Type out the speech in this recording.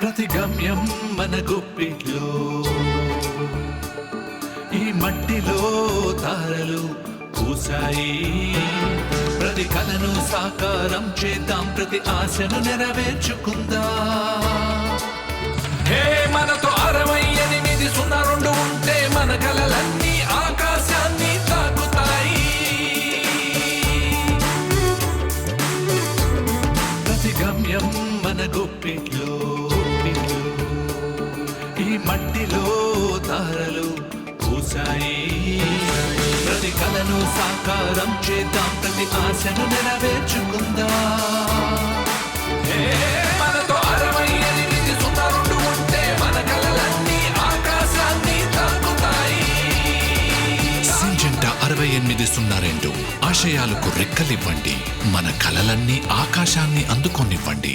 ప్రతి గమ్యం మన గుప్పిట్లో ఈ మట్టిలో తారలు పూసాయి ప్రతి కలను సాకారం చేద్దాం ప్రతి ఆశను నెరవేర్చుకుందాం. హే మనతో అరవై ఎనిమిది సున్నా రెండు ఉంటే మన కలలన్నీ ఆకాశాన్ని తాకుతాయి. ప్రతి గమ్యం మన గుప్పిట్లో మట్టిలో తారలు పూసాయి ప్రతి కలను సాకారం చేద్దాం ప్రతి ఆశను నెరవేర్చుకుందాం. మనతో అరవై ఎనిమిది ఉంటే మన కలలన్నీ ఆకాశాన్ని తాకుతాయి. అరవై ఎనిమిది సున్నా రెండు. ఆశయాలకు రెక్కలివ్వండి. మన కలలన్నీ ఆకాశాన్ని అందుకొనివ్వండి.